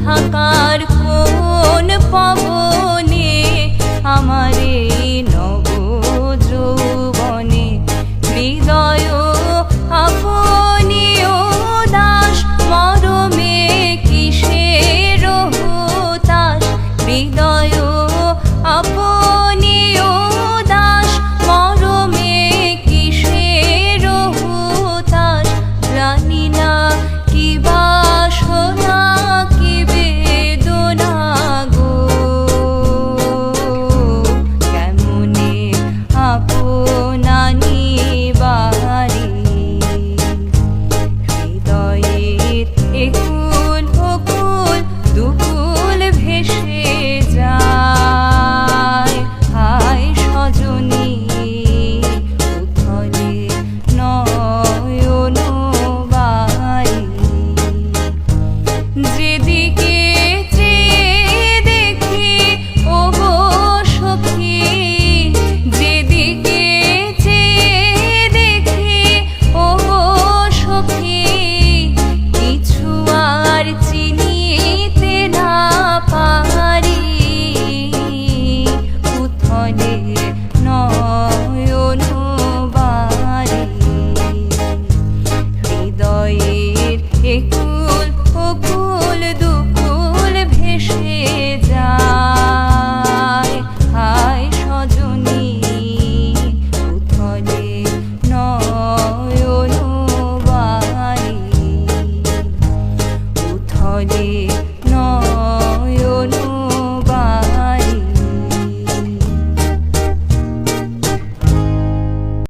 থাকার কোন পাবনে আমারে নব যৌবনে হৃদয় দাস কিসের হৃদয় দাস কিসের রানী need.